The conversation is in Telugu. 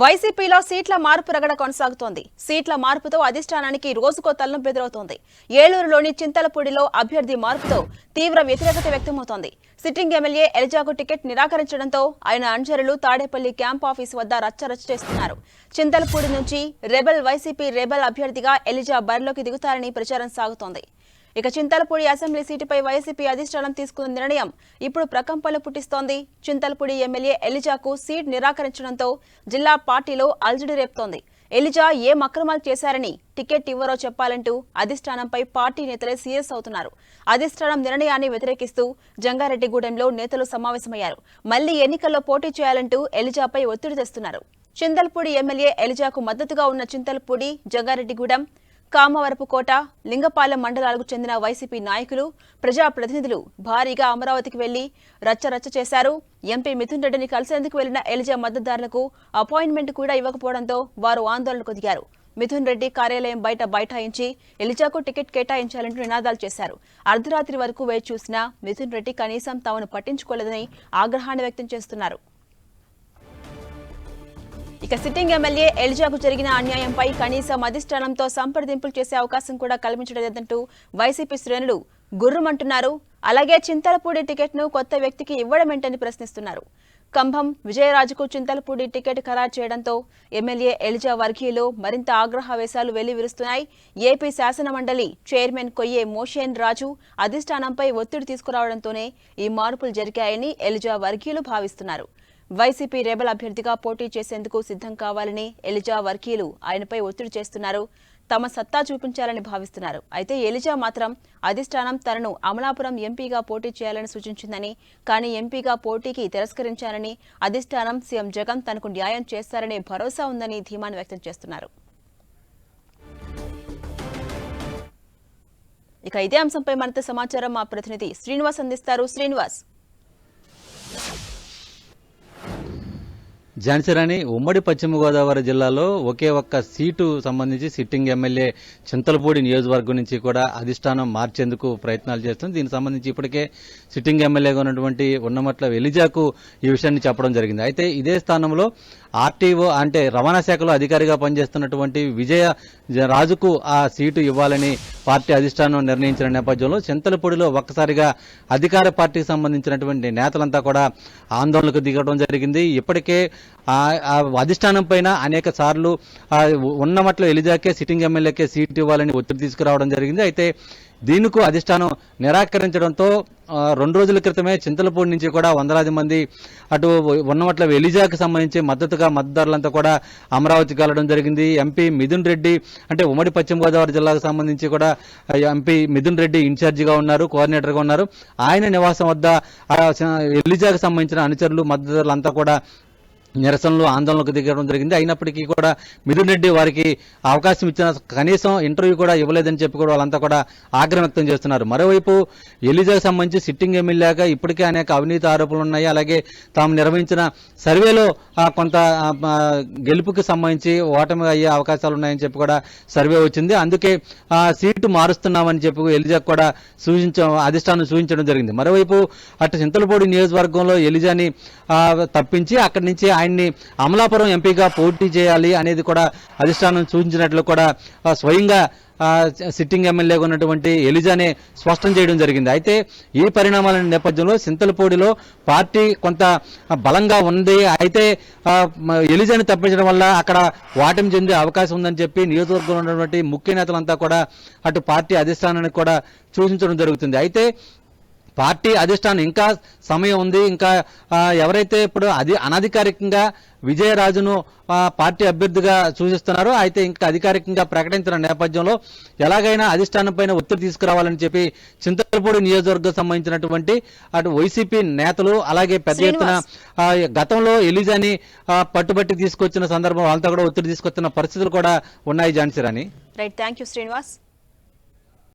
వైసీపీలో సీట్ల మార్పు రగడ కొనసాగుతోంది. సీట్ల మార్పుతో అధిష్టానానికి రోజుకో తలనొప్పి ఎదురవుతోంది. ఏలూరులోని చింతలపూడిలో అభ్యర్థి మార్పుతో తీవ్ర వ్యతిరేకత వ్యక్తమవుతోంది. సిట్టింగ్ ఎమ్మెల్యే ఎలిజాకు టికెట్ నిరాకరించడంతో ఆయన అనుచరులు తాడేపల్లి క్యాంప్ ఆఫీస్ వద్ద రచ్చరచ్చ చేస్తున్నారు. చింతలపూడి నుంచి రెబల్ వైసీపీ రెబల్ అభ్యర్థిగా ఎలిజా బరిలోకి దిగుతారని ప్రచారం సాగుతోంది. ఇక చింతలపూడి అసెంబ్లీ సీటుపై వైసీపీ అధిష్టానం తీసుకున్న నిర్ణయం ఇప్పుడు ప్రకంపనలు పుట్టిస్తోంది. చింతలపూడి ఎమ్మెల్యే ఎలిజాకు సీట్ నిరాకరించడంతో జిల్లా పార్టీలో అల్జడి రేపుతోంది. ఎలిజా ఏం అక్రమాలు చేశారని టికెట్ ఇవ్వరో చెప్పాలంటూ అధిష్టానంపై పార్టీ నేతలే సీరియస్ అవుతున్నారు. అధిష్టానం నిర్ణయాన్ని వ్యతిరేకిస్తూ జంగారెడ్డిగూడెంలో నేతలు సమావేశమయ్యారు. మళ్ళీ ఎన్నికల్లో పోటీ చేయాలంటూ ఎలిజాపై ఒత్తిడి తెస్తున్నారు. చింతలపూడి ఎమ్మెల్యే ఎలిజాకు మద్దతుగా ఉన్న చింతలపూడి జంగారెడ్డిగూడెం కామవరపుకోట లింగపాలెం మండలాలకు చెందిన వైసీపీ నాయకులు ప్రజాప్రతినిధులు భారీగా అమరావతికి వెళ్ళి రచ్చరచ్చ చేశారు. ఎంపీ మిథున్ రెడ్డిని కలిసేందుకు వెళ్ళిన ఎలిజా మద్దతుదారులకు అపాయింట్మెంట్ కూడా ఇవ్వకపోవడంతో వారు ఆందోళనకు దిగారు మిథున్ రెడ్డి కార్యాలయం బయట బైఠాయించి ఎలిజాకు టికెట్ కేటాయించాలంటూ నినాదాలు చేశారు. అర్ధరాత్రి వరకు వేచి చూసినా మిథున్ రెడ్డి కనీసం తమను పట్టించుకోలేదని ఆగ్రహాన్ని వ్యక్తం చేస్తున్నారు. ఇక సిట్టింగ్ ఎమ్మెల్యే ఎలిజాకు జరిగిన అన్యాయంపై కనీసం అధిష్టానంతో సంప్రదింపులు చేసే అవకాశం కూడా కల్పించడం లేదంటూ వైసీపీ శ్రేణులు గుర్రమంటున్నారు. అలాగే చింతలపూడి టికెట్ను కొత్త వ్యక్తికి ఇవ్వడమేంటని ప్రశ్నిస్తున్నారు. కంభం విజయరాజుకు చింతలపూడి టికెట్ ఖరారు చేయడంతో ఎమ్మెల్యే ఎలిజా వర్గీయులు మరింత ఆగ్రహవేశాలు వెల్లివిరుస్తున్నాయి ఏపీ శాసనమండలి చైర్మన్ కొయ్యే మోషేన్ రాజు అధిష్టానంపై ఒత్తిడి తీసుకురావడంతోనే ఈ మార్పులు జరిగాయని ఎలిజా వర్గీయులు భావిస్తున్నారు. వైసీపీ రేబల్ అభ్యర్థిగా పోటీ చేసేందుకు సిద్ధం కావాలని ఎలిజా వర్కీలు ఆయనపై ఒత్తిడి చేస్తున్నారు. తమ సత్తా చూపించాలని భావిస్తున్నారు. అయితే ఎలిజా మాత్రం అధిష్టానం తనను అమలాపురం ఎంపీగా పోటీ చేయాలని సూచించిందని కానీ ఎంపీగా పోటీకి తిరస్కరించాలని అధిష్టానం సీఎం జగన్ తనకు న్యాయం చేస్తారనే భరోసా ఉందని ధీమాను వ్యక్తం చేస్తున్నారు. ఇక ఇదే అంశంపై మరింత సమాచారం మా ప్రతినిధి శ్రీనివాస్ అందిస్తారు. శ్రీనివాస్. ఝాన్సీరాణి ఉమ్మడి పశ్చిమ గోదావరి జిల్లాలో ఒకే ఒక్క సీటు సంబంధించి సిట్టింగ్ ఎమ్మెల్యే చింతలపూడి నియోజకవర్గం నుంచి కూడా అధిష్టానం మార్చేందుకు ప్రయత్నాలు చేస్తుంది. దీనికి సంబంధించి ఇప్పటికే సిట్టింగ్ ఎమ్మెల్యేగా ఉన్నటువంటి ఉన్నమట్ల వెలిజాకు ఈ విషయాన్ని చెప్పడం జరిగింది. అయితే ఇదే స్థానంలో ఆర్టీఓ అంటే రవాణా శాఖలో అధికారిగా పనిచేస్తున్నటువంటి విజయ రాజుకు ఆ సీటు ఇవ్వాలని పార్టీ అధిష్టానం నిర్ణయించిన నేపథ్యంలో చింతలపూడిలో ఒక్కసారిగా అధికార పార్టీకి సంబంధించినటువంటి నేతలంతా కూడా ఆందోళనకు దిగడం జరిగింది. ఇప్పటికే ఆ అధిష్టానం పైన అనేక సార్లు ఉన్న ఉన్నమట్ల ఎలిజాకే సిట్టింగ్ ఎమ్మెల్యేకే సీట్ ఇవ్వాలని ఒత్తిడి తీసుకురావడం జరిగింది. అయితే దీనికి అధిష్టానం నిరాకరించడంతో రెండు రోజుల క్రితమే చింతలపూడి నుంచి కూడా వందలాది మంది అటు ఉన్నమట్ల ఎలిజాకి సంబంధించి మద్దతుగా మద్దతుదారులంతా కూడా అమరావతికి వెళ్ళడం జరిగింది. ఎంపీ మిథున్ రెడ్డి అంటే ఉమ్మడి పశ్చిమ గోదావరి జిల్లాకు సంబంధించి కూడా ఎంపీ మిథున్ రెడ్డి ఇన్ఛార్జిగా ఉన్నారు కోఆర్డినేటర్గా ఉన్నారు. ఆయన నివాసం వద్ద ఎలిజాకు ఎలిజాకి సంబంధించిన అనుచరులు మద్దతుదారులంతా కూడా నిరసనలు ఆందోళనకు దిగడం జరిగింది. అయినప్పటికీ కూడా మిథున్ రెడ్డి వారికి అవకాశం ఇచ్చిన కనీసం ఇంటర్వ్యూ కూడా ఇవ్వలేదని చెప్పి కూడా వాళ్ళంతా కూడా ఆగ్రహం వ్యక్తం చేస్తున్నారు. మరోవైపు ఎలిజాకు సంబంధించి సిట్టింగ్ ఎమ్మెల్యేగా ఇప్పటికే అనేక అవినీతి ఆరోపణలు ఉన్నాయి. అలాగే తాము నిర్వహించిన సర్వేలో కొంత గెలుపుకి సంబంధించి ఓటమి అయ్యే అవకాశాలు ఉన్నాయని చెప్పి కూడా సర్వే వచ్చింది. అందుకే ఆ, సీటు మారుస్తున్నామని చెప్పి ఎలిజాకు కూడా సూచించ అధిష్టానం సూచించడం జరిగింది. మరోవైపు అటు చింతలపూడి నియోజకవర్గంలో ఎలిజాని తప్పించి అక్కడి నుంచి ఆయన్ని అమలాపురం ఎంపీగా పోటీ చేయాలి అనేది కూడా అధిష్టానం సూచించినట్లు కూడా స్వయంగా సిట్టింగ్ ఎమ్మెల్యేగా ఉన్నటువంటి ఎలిజానే స్పష్టం చేయడం జరిగింది. అయితే ఈ పరిణామాల నేపథ్యంలో సింతలపూడిలో పార్టీ కొంత బలంగా ఉంది. అయితే ఎలిజాని తప్పించడం వల్ల అక్కడ వాటం చెందే అవకాశం ఉందని చెప్పి నియోజకవర్గంలో ఉన్నటువంటి ముఖ్య నేతలంతా కూడా అటు పార్టీ అధిష్టానానికి కూడా సూచించడం జరుగుతుంది. అయితే పార్టీ అధిష్టానం ఇంకా సమయం ఉంది. ఇంకా ఎవరైతే ఇప్పుడు అది అనధికారికంగా విజయరాజును పార్టీ అభ్యర్థిగా సూచిస్తున్నారో అయితే ఇంకా అధికారికంగా ప్రకటించిన నేపథ్యంలో ఎలాగైనా అధిష్టానం పైన ఒత్తిడి తీసుకురావాలని చెప్పి చింతలపూడి నియోజకవర్గం సంబంధించినటువంటి అటు వైసీపీ నేతలు అలాగే పెద్ద ఎత్తున గతంలో ఎలిజాని పట్టుబట్టి తీసుకొచ్చిన సందర్భం వాళ్ళతో కూడా ఒత్తిడి తీసుకొచ్చిన పరిస్థితులు కూడా ఉన్నాయి Jhansi Rani. Right thank you Srinivas